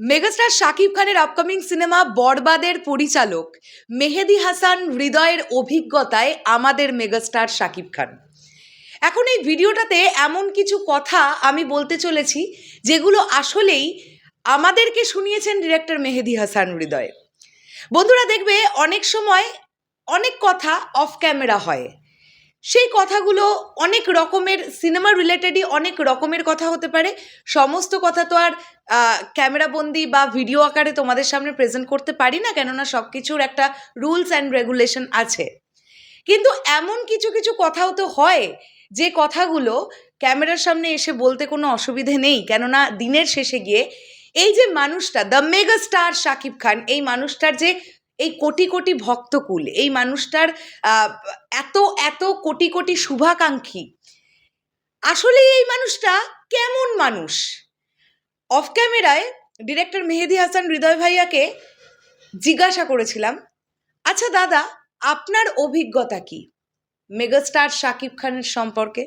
Megastar Shakib খানের upcoming cinema বরবাদের পরিচালক মেহেদি হাসান হৃদয়ের অভিজ্ঞতায় আমাদের মেগাস্টার শাকিব খান এখন এই ভিডিওটাতে এমন কিছু কথা আমি বলতে চলেছি, যেগুলো আসলেই আমাদেরকে শুনিয়েছেন ডিরেক্টর মেহেদি হাসান হৃদয় বন্ধুরা দেখবে, অনেক সময় অনেক কথা অফ ক্যামেরা হয়। সেই কথাগুলো অনেক রকমের সিনেমা রিলেটেডই অনেক রকমের কথা হতে পারে। সমস্ত কথা তো আর ক্যামেরাবন্দি বা ভিডিও আকারে তোমাদের সামনে প্রেজেন্ট করতে পারি না, কেননা সব কিছুর একটা রুলস অ্যান্ড রেগুলেশন আছে। কিন্তু এমন কিছু কিছু কথাও তো হয়, যে কথাগুলো ক্যামেরার সামনে এসে বলতে কোনো অসুবিধে নেই, কেননা দিনের শেষে গিয়ে এই যে মানুষটা the mega star Shakib Khan, এই মানুষটার যে এই কোটি কোটি ভক্তকুল, এই মানুষটার এত এত কোটি কোটি শুভাকাঙ্ক্ষী আসলে এই মানুষটা কেমন মানুষ? অফ ক্যামেরায় ডিরেক্টর মেহেদি হাসান হৃদয় ভাইয়াকে জিজ্ঞাসা করেছিলাম আচ্ছা দাদা, আপনার অভিজ্ঞতা কি? মেগাস্টার শাকিব খানের সম্পর্কে।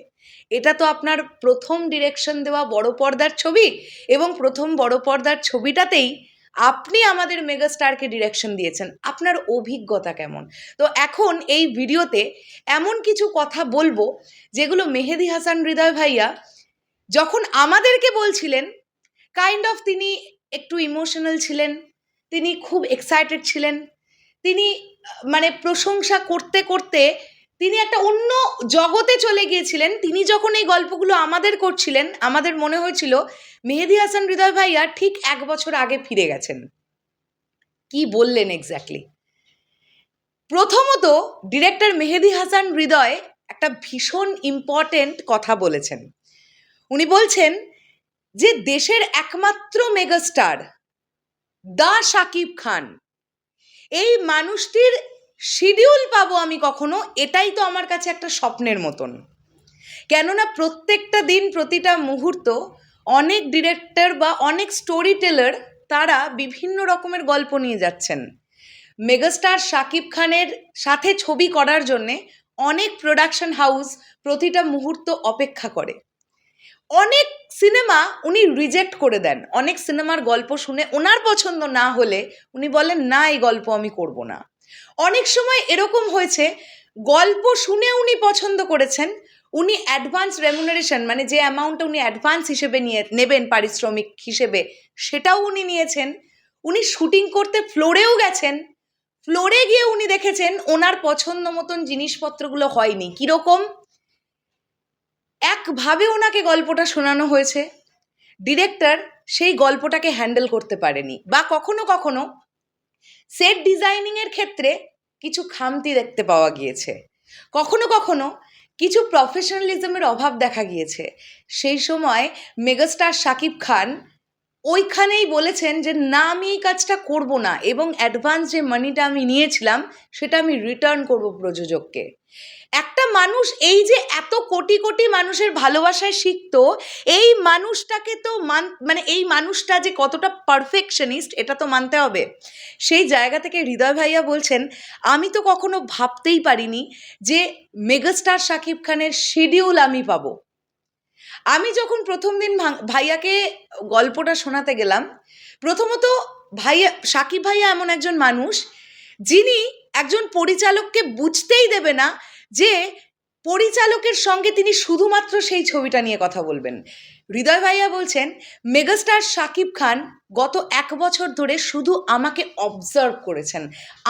এটা তো আপনার প্রথম ডিরেকশন দেওয়া বড় পর্দার ছবি এবং প্রথম বড় পর্দার ছবিটাতেই আপনি আমাদের মেগাস্টারকে ডিরেকশন দিয়েছেন। আপনার অভিজ্ঞতা কেমন? তো এখন এই ভিডিওতে এমন কিছু কথা বলব, যেগুলো মেহেদি হাসান হৃদয় ভাইয়া যখন আমাদেরকে বলছিলেন কাইন্ড অফ তিনি একটু ইমোশনাল ছিলেন, তিনি খুব এক্সাইটেড ছিলেন, তিনি মানে প্রশংসা করতে করতে তিনি একটা অন্য জগতে চলে গিয়েছিলেন। তিনি যখন এই গল্পগুলো আমাদের করছিলেন, আমাদের মনে হয়েছিল মেহেদি হাসান হৃদয় ভাইয়া ঠিক এক বছর আগে ফিরে গেছেন। কি বললেন এক্স্যাক্টলি প্রথমত ডিরেক্টর মেহেদি হাসান হৃদয় একটা ভীষণ ইম্পর্টেন্ট কথা বলেছেন। উনি বলছেন যে দেশের একমাত্র মেগাস্টার দা শাকিব খান। এই মানুষটির শিডিউল পাবো আমি কখনো? এটাই তো আমার কাছে একটা স্বপ্নের মতন। কেননা প্রত্যেকটা দিন, প্রতিটা মুহূর্ত অনেক ডিরেক্টর বা অনেক স্টোরি টেলার তারা বিভিন্ন রকমের গল্প নিয়ে যাচ্ছেন। মেগাস্টার শাকিব খানের সাথে ছবি করার জন্যে অনেক প্রোডাকশন হাউস প্রতিটা মুহূর্ত অপেক্ষা করে। অনেক সিনেমা উনি রিজেক্ট করে দেন। অনেক সিনেমার গল্প শুনে ওনার পছন্দ না হলে উনি বলেন, না, এই গল্প আমি করব না। অনেক সময় এরকম হয়েছে, গল্প শুনে উনি পছন্দ করেছেন, উনি অ্যাডভান্স রেমুনারেশন মানে যে অ্যামাউন্টটা উনি অ্যাডভান্স হিসেবে নিয়ে নেবেন পারিশ্রমিক হিসেবে, সেটাও উনি নিয়েছেন। উনি শুটিং করতে ফ্লোরেও গেছেন ফ্লোরে গিয়ে উনি দেখেছেন ওনার পছন্দ মতন জিনিসপত্রগুলো হয়নি। কীরকম? একভাবে ওনাকে গল্পটা শোনানো হয়েছে। ডিরেক্টর সেই গল্পটাকে হ্যান্ডেল করতে পারেনি, বা কখনো কখনো সেট ডিজাইনিংয়ের ক্ষেত্রে কিছু খামতি দেখতে পাওয়া গিয়েছে। কখনো কখনো কিছু প্রফেশনালিজমের অভাব দেখা গিয়েছে। সেই সময় মেগাস্টার শাকিব খান ওইখানেই বলেছেন যে, না, আমি এই কাজটা করব না। এবং অ্যাডভান্স যে মানিটা আমি নিয়েছিলাম, সেটা আমি রিটার্ন করব প্রযোজককে। একটা মানুষ এই যে এত কোটি কোটি মানুষের ভালোবাসায় শিখতো এই মানুষটাকে তো মান মানে এই মানুষটা যে কতটা পারফেকশনিস্ট এটা তো মানতে হবে। সেই জায়গা থেকে হৃদয় ভাইয়া বলছেন, আমি তো কখনো ভাবতেই পারিনি যে মেগাস্টার শাকিব খানের শিডিউল আমি পাবো। আমি যখন প্রথম দিন ভাইয়াকে গল্পটা শোনাতে গেলাম, প্রথমত ভাইয়া, সাকিব ভাইয়া এমন একজন মানুষ, যিনি একজন পরিচালককে বুঝতেই দেবে না যে পরিচালকের সঙ্গে তিনি শুধুমাত্র সেই ছবিটা নিয়ে কথা বলবেন। হৃদয় ভাইয়া বলছেন, মেগাস্টার শাকিব খান গত এক বছর ধরে শুধু আমাকে অবজার্ভ করেছেন।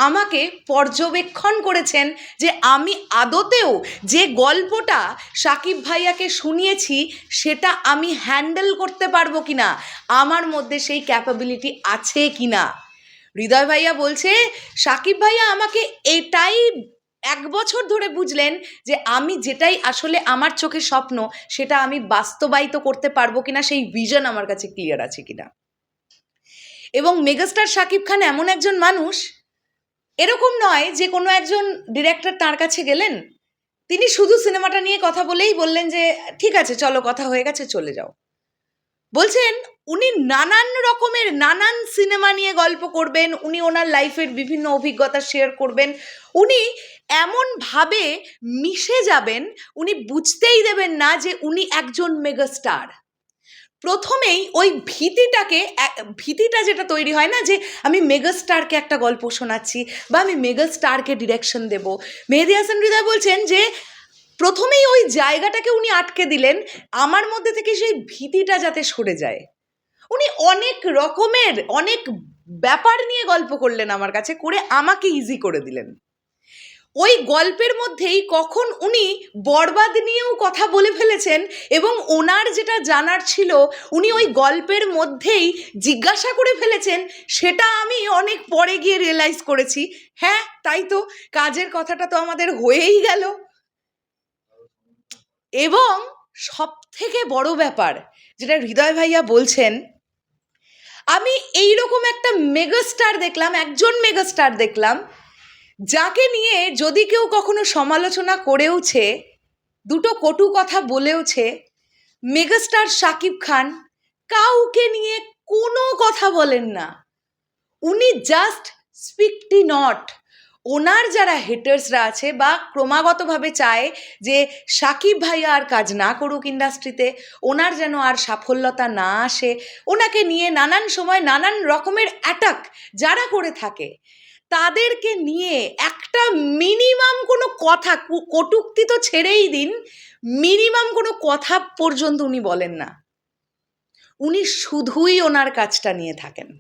আমাকে পর্যবেক্ষণ করেছেন যে আমি আদতেও যে গল্পটা সাকিব ভাইয়াকে শুনিয়েছি, সেটা আমি হ্যান্ডেল করতে পারব কিনা? আমার মধ্যে সেই ক্যাপাবিলিটি আছে কি না হৃদয় ভাইয়া বলছে সাকিব ভাইয়া আমাকে এটাই এক বছর ধরে বুঝলেন যে আমি যেটাই আসলে আমার চোখে স্বপ্ন, সেটা আমি বাস্তবায়িত করতে পারব কিনা, সেই ভিজন আমার কাছে ক্লিয়ার আছে কিনা। এবং মেগাস্টার সাকিব খান এমন একজন মানুষ, এরকম নয় যে কোনো একজন ডিরেক্টর তার কাছে গেলেন, তিনি শুধু সিনেমাটা নিয়ে কথা বলেই বললেন যে, ঠিক আছে, চলো, কথা হয়ে গেছে, চলে যাও। বলছেন, উনি নানান রকমের, নানান সিনেমা নিয়ে গল্প করবেন, উনি ওনার লাইফের বিভিন্ন অভিজ্ঞতা শেয়ার করবেন। উনি এমনভাবে মিশে যাবেন, উনি বুঝতেই দেবেন না যে উনি একজন মেগাস্টার। প্রথমেই ওই ভীতিটাকে ভীতিটা যেটা তৈরি হয় না যে, আমি মেগাস্টারকে একটা গল্প শোনাচ্ছি বা আমি মেগাস্টারকে ডিরেকশন দেব। মেহেদি হাসান হৃদয় বলছেন যে প্রথমেই ওই জায়গাটাকে উনি আটকে দিলেন, আমার মধ্যে থেকে সেই ভীতিটা যাতে সরে যায়। উনি অনেক রকমের, অনেক ব্যাপার নিয়ে গল্প করলেন আমার কাছে, করে আমাকে ইজি করে দিলেন। ওই গল্পের মধ্যেই কখন উনি বরবাদ নিয়েও কথা বলে ফেলেছেন এবং ওনার যেটা জানার ছিল, উনি ওই গল্পের মধ্যেই জিজ্ঞাসা করে ফেলেছেন, সেটা আমি অনেক পরে গিয়ে রিয়েলাইজ করেছি। হ্যাঁ তাই তো, কাজের কথাটা তো আমাদের হয়েই গেল। এবং সব থেকে বড় ব্যাপার যেটা হৃদয় ভাইয়া বলছেন, আমি এই রকম একটা মেগাস্টার দেখলাম, একজন মেগাস্টার দেখলাম, যাকে নিয়ে যদি কেউ কখনো সমালোচনা করেওছে, দুটো কটু কথা বলেওছে, মেগাস্টার শাকিব খান কাউকে নিয়ে কোনো কথা বলেন না। উনি জাস্ট স্পিকটি নট ওনার যারা হেটার্সরা আছে বা ক্রমাগতভাবে চায় যে সাকিব ভাইয়া আর কাজ না করুক ইন্ডাস্ট্রিতে ওনার যেন আর সাফল্যতা না আসে, ওনাকে নিয়ে নানান সময় নানান রকমের অ্যাটাক যারা করে থাকে, তাদেরকে নিয়ে একটা মিনিমাম কোনো কথা কটূক্তি তো ছেড়েই দিন মিনিমাম কোনো কথা পর্যন্ত উনি বলেন না। উনি শুধুই ওনার কাজটা নিয়ে থাকেন।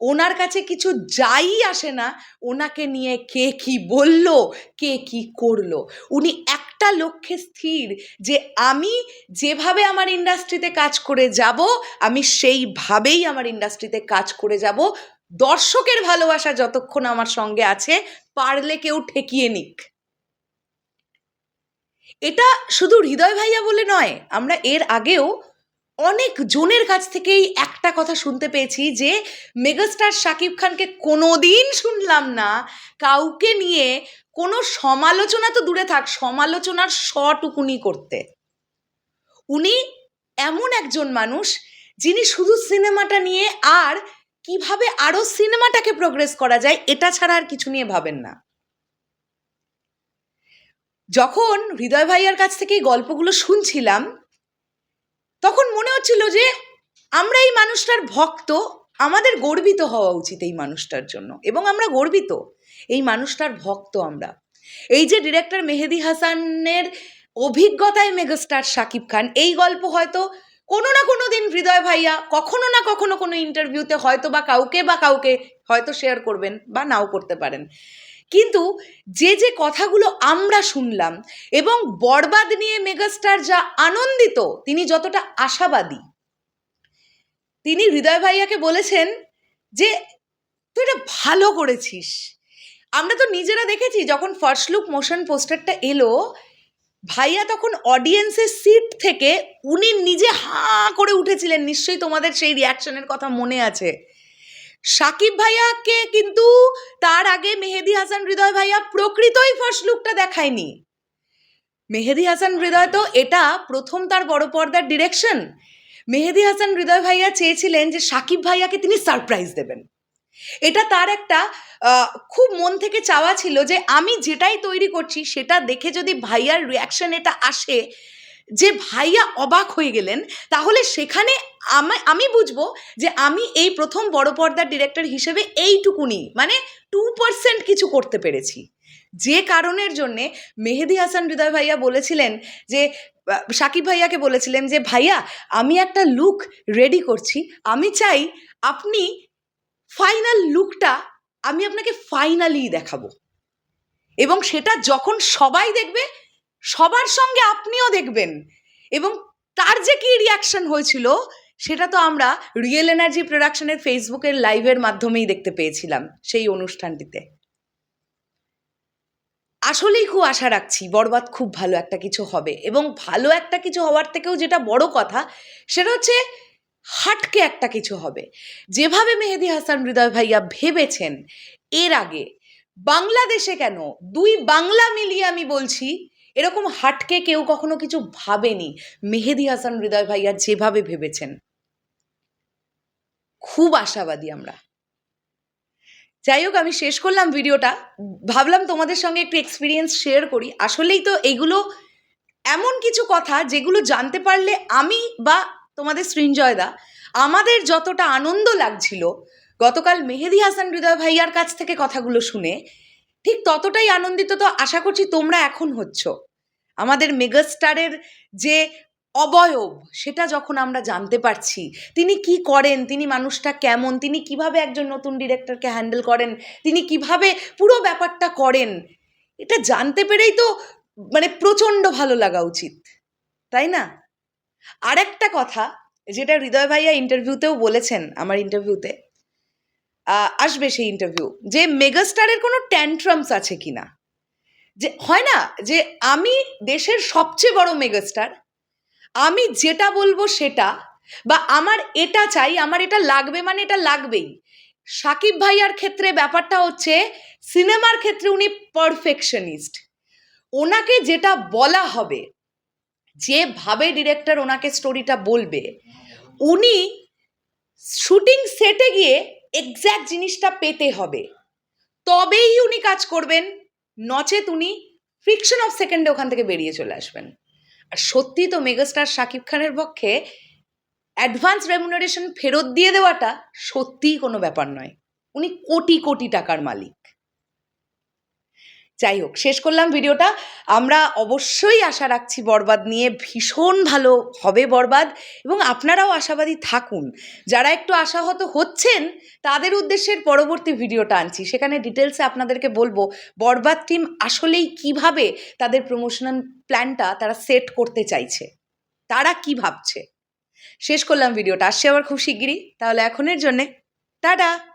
ওনার কাছে কিছু যাই আসে না, ওনাকে নিয়ে কে কি বলল, কে কি করল। উনি একটা লক্ষ্যে স্থির যে আমি যেভাবে আমার ইন্ডাস্ট্রিতে কাজ করে যাব, আমি সেইভাবেই আমার ইন্ডাস্ট্রিতে কাজ করে যাব। দর্শকের ভালোবাসা যতক্ষণ আমার সঙ্গে আছে, পারলে কেউ ঠেকিয়ে নিক। এটা শুধু হৃদয় ভাইয়া বলে নয়, আমরা এর আগেও অনেক জনের কাছ থেকেই একটা কথা শুনতে পেয়েছি যে, মেগাস্টার শাকিব খানকে কোনোদিন শুনলাম না। কাউকে নিয়ে কোনো সমালোচনা তো দূরে থাক, সমালোচনার শটুকুনি করতে। উনি এমন একজন মানুষ যিনি শুধু সিনেমাটা নিয়ে আর কীভাবে আরও সিনেমাটাকে প্রোগ্রেস করা যায়, এটা ছাড়া আর কিছু নিয়ে ভাবেন না। যখন হৃদয় ভাইয়ার কাছ থেকে এই গল্পগুলো শুনছিলাম মনে হচ্ছিল যে আমরা এই মানুষটার ভক্ত, আমাদের গর্বিত হওয়া উচিত এই মানুষটার জন্য এবং আমরা গর্বিত, এই মানুষটার ভক্ত আমরা। এই যে ডিরেক্টর মেহেদি হাসানের অভিজ্ঞতায় মেগাস্টার শাকিব খান, এই গল্প হয়তো কোনো না কোনো দিন হৃদয় ভাইয়া কখনো না কখনো কোনো ইন্টারভিউতে হয়তো বা কাউকে বা কাউকে হয়তো শেয়ার করবেন বা নাও করতে পারেন। কিন্তু যে যে কথাগুলো আমরা শুনলাম এবং বরবাদ নিয়ে মেগাস্টার যা আনন্দিত, তিনি যতটা আশাবাদী। তিনি হৃদয় ভাইয়াকে বলেছেন যে, তুই এটা ভালো করেছিস। আমরা তো নিজেরা দেখেছি যখন ফার্স্ট লুক মোশন পোস্টারটা এলো, ভাইয়া তখন অডিয়েন্সের সিট থেকে উনি নিজে হাঁ করে উঠেছিলেন। নিশ্চয়ই তোমাদের সেই রিয়াকশনের কথা মনে আছে। সাকিব ভাইয়াকে কিন্তু তার আগে মেহেদি হাসান হৃদয় ভাইয়া প্রকৃতই ফার্স্ট লুকটা দেখায়নি। মেহেদি হাসান হৃদয় তো এটা প্রথম তার বড় পর্দার ডিরেকশন মেহেদি হাসান হৃদয় ভাইয়া চেয়েছিলেন যে সাকিব ভাইয়াকে তিনি সারপ্রাইজ দেবেন। এটা তার একটা খুব মন থেকে চাওয়া ছিল যে আমি যেটাই তৈরি করছি সেটা দেখে যদি ভাইয়ার রিয়াকশন এটা আসে যে ভাইয়া অবাক হয়ে গেলেন, তাহলে সেখানে আমি বুঝব যে আমি এই প্রথম বড় পর্দার ডিরেক্টর হিসেবে এইটুকুনি মানে টু পার্সেন্ট কিছু করতে পেরেছি। যে কারণের জন্যে মেহেদি হাসান হৃদয় ভাইয়া বলেছিলেন যে সাকিব ভাইয়াকে বলেছিলেন যে, ভাইয়া, আমি একটা লুক রেডি করছি। আমি চাই আপনি ফাইনাল লুকটা আমি আপনাকে ফাইনালি দেখাবো। এবং সেটা যখন সবাই দেখবে সবার সঙ্গে আপনিও দেখবেন। এবং তার যে কি রিয়াকশন হয়েছিল, সেটা তো আমরা রিয়েল এনার্জি প্রোডাকশনের ফেসবুকের লাইভের মাধ্যমেই দেখতে পেয়েছিলাম সেই অনুষ্ঠানটিতে। আসলেই খুব আশা রাখছি বরবাদ খুব ভালো একটা কিছু হবে এবং ভালো একটা কিছু হওয়ার থেকেও যেটা বড় কথা, সেটা হচ্ছে হাটকে একটা কিছু হবে। যেভাবে মেহেদি হাসান, হৃদয় ভাইয়া ভেবেছেন, এর আগে বাংলাদেশে কেন দুই বাংলা মিলিয়ে আমি বলছি এরকম হাটকে কেউ কখনো কিছু ভাবেনি। মেহেদি হাসান হৃদয় ভাইয়া যেভাবে ভেবেছেন। খুব আশাবাদী আমরা। যাই হোক, আমি শেষ করলাম ভিডিওটা। ভাবলাম তোমাদের সঙ্গে একটু এক্সপিরিয়েন্স শেয়ার করি। আসলেই তো এগুলো এমন কিছু কথা যেগুলো জানতে পারলে আমি বা তোমাদের সৃঞ্জয় দা আমাদের যতটা আনন্দ লাগছিল, গতকাল মেহেদি হাসান হৃদয় ভাইয়ার কাছ থেকে কথাগুলো শুনে ঠিক ততটাই আনন্দিত তো আশা করছি তোমরা এখন হচ্ছ। আমাদের মেগাস্টারের যে অবয়ব, সেটা যখন আমরা জানতে পারছি, তিনি কি করেন, তিনি মানুষটা কেমন, তিনি কীভাবে একজন নতুন ডিরেক্টরকে হ্যান্ডেল করেন, তিনি কীভাবে পুরো ব্যাপারটা করেন, এটা জানতে পেরেই তো মানে প্রচণ্ড ভালো লাগা উচিত, তাই না? আরেকটা কথা, যেটা হৃদয় ভাইয়া ইন্টারভিউতেও বলেছেন, আমার ইন্টারভিউতে আসবে সেই ইন্টারভিউ যে মেগাস্টারের কোনো ট্যান্ট্রামস আছে কি না যে, হয় না? যে আমি দেশের সবচেয়ে বড় মেগাস্টার আমি যেটা বলব সেটা, বা আমার এটা চাই, আমার এটা লাগবে মানে এটা লাগবেই। সাকিব ভাইয়ার ক্ষেত্রে ব্যাপারটা হচ্ছে, সিনেমার ক্ষেত্রে উনি পারফেকশনিস্ট ওনাকে যেটা বলা হবে যেভাবে ডিরেক্টর ওনাকে স্টোরিটা বলবে, উনি শুটিং সেটে গিয়ে এক্স্যাক্ট জিনিসটা পেতে হবে। তবেই উনি কাজ করবেন। নচেত উনি ফ্রিকশন অফ সেকেন্ডে ওখান থেকে বেরিয়ে চলে আসবেন। আর সত্যি তো মেগাস্টার শাকিব খানের পক্ষে অ্যাডভান্স রেমুনারেশন ফেরত দিয়ে দেওয়াটা সত্যিই কোনো ব্যাপার নয়। উনি কোটি কোটি টাকার মালিক। যাই হোক, শেষ করলাম ভিডিওটা। আমরা অবশ্যই আশা রাখছি বরবাদ নিয়ে ভীষণ ভালো হবে বরবাদ এবং আপনারাও আশাবাদী থাকুন। যারা একটু আশাহত হচ্ছেন, তাদের উদ্দেশ্যের পরবর্তী ভিডিওটা আনছি। সেখানে ডিটেলসে আপনাদেরকে বলব, বরবাদ টিম আসলেই কীভাবে তাদের প্রমোশনাল প্ল্যানটা তারা সেট করতে চাইছে? তারা কি ভাবছে? শেষ করলাম ভিডিওটা। আসছে আবার খুব শিগগিরই। তাহলে এখনের জন্যে, টাটা!